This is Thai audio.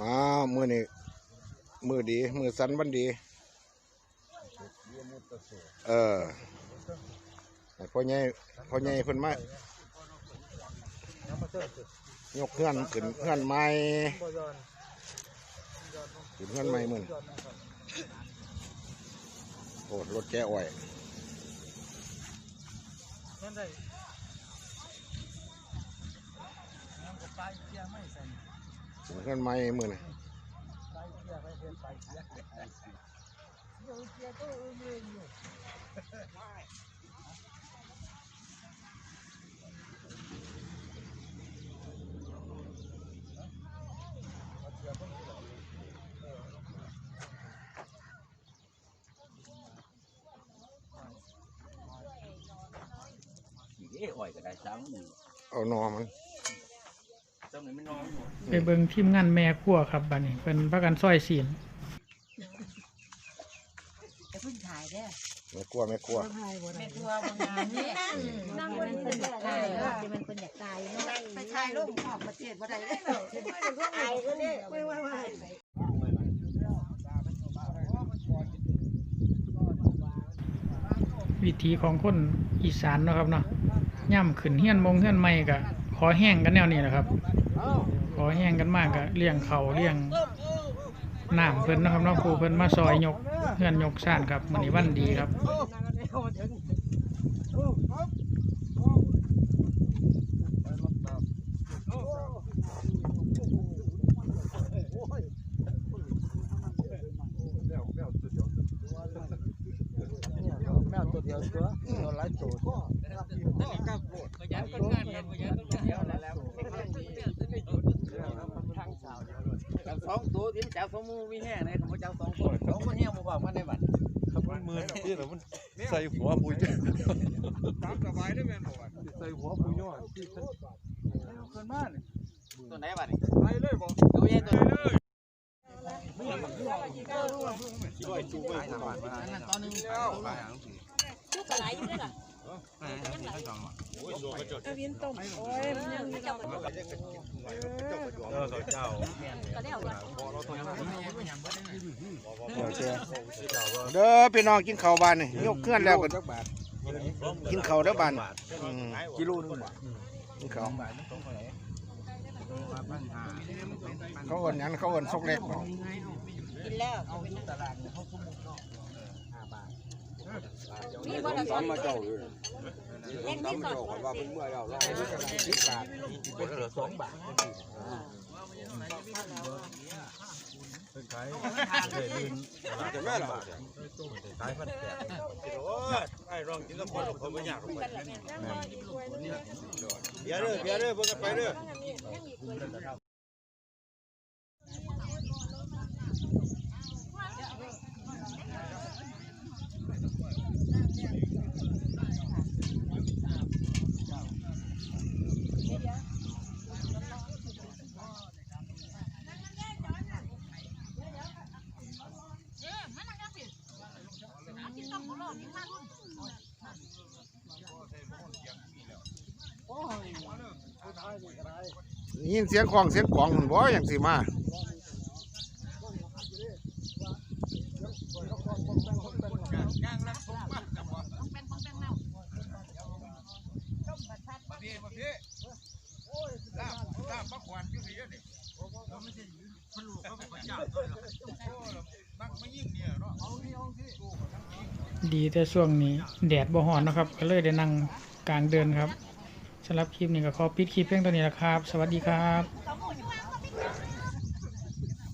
มามือนี่มือดี มือสันวันดี เออพ่อใหญ่พ่อใหญ่เพิ่นมายกเพื่อนขึ้นเพื่อนใหม่ขึ้นเพื่อนใหม่มึงโอ้รถแก้อ้อยนั่นได้น้ำกับปเกียไม่ใส่ ขึ้นเพื่อนใหม่มือนี่ ปลายเกียร์ไม่เป็นปลายเกียร์เดี๋ยวเกียร์ก็เออเองอยู่ เอ้อ่อยก็ได้ซ้ำหนึ่ง เอานอมัน ซ้ำหนึ่ง ไม่น้อยหมดไปเบิ่งทีมงานแม่ครัวครับบัดนี้เป็นพักกันซอยศีลจะพึ่งถ่ายเด้อไม่กลัวไม่กลัวแม่ครัวบางงานนี่นั่งบนคนอยากตายจะเป็นคนอยากตายเนาะไปถ่ายรูปออกมาเจ็ดบ่ได้เลยไอ้ก็เนี่ยไม่ไม่ไม่วิธีของคนอีสานเนาะครับเนาะย่ำขึ้นเฮียนมงเฮียนไม่ก็ข อแห้งกันแนวนี้นะครับ ขอแห้งกันมากก็เลี้ยงเขาเลี้ยงน้ำเพิ่นนะครับน้องครูเพิ่นมาซอยยกเพื่อนยกซ่านครับมันนี้วันดีครับ ตัวเดียวตัวตัวหลายตัวจับสองตัวที่จับสองมือมีแห้งเลยเขาจับสองคนสองคนแห้งมาบอกมาได้บัดมันมือที่เรามันใส่หัวปุยตามสบายได้แม่นบ่ใส่หัวปุยย้อนที่คนมากตัวไหนบัดไปเลยบ่ตัวใหญ่ตัวนั้นตอนนึง เออเจ้าเด้อพี่น้องกินข้าวบ้านนี่ยกเคลื่อนแล้วก็กินข้าวเด้อบ้านกิโลนึงกินข้าวเขาเอิ้นยังเขาเอินซกเล็กบ่กินแล้ว มีบ่ละสองมาเจ้าเลยเล่นนี่ก่อนว่าเป็นเมื่อเราเราสิบบาทเป็นเหลือสองบาทเป็นขายเลยลืนจะแม่ละขายพันแปดไอ้รองกินกับคนผมไม่อยากไปเดี๋ยวเด้อเดี๋ยวเด้อเพิ่งไปเด้อ ยินเสียงของเสียงกองมันบ่อย่างสิมาลาบลาบมะขวานอยู่นี่นี่มันไม่ใช่มันลูกเขาเป็นพระเจ้าตัวเนาะมักมายิ่งเนี่ยเนาะเอาที่เอาที่ ดีแต่ช่วงนี้แดดบ่ห่อนนะครับ ก็เลยได้นั่งกลางเดินครับสำหรับคลิปนี้ก็ขอปิดคลิปเพียงตัวนี้ละครับ สวัสดีครับ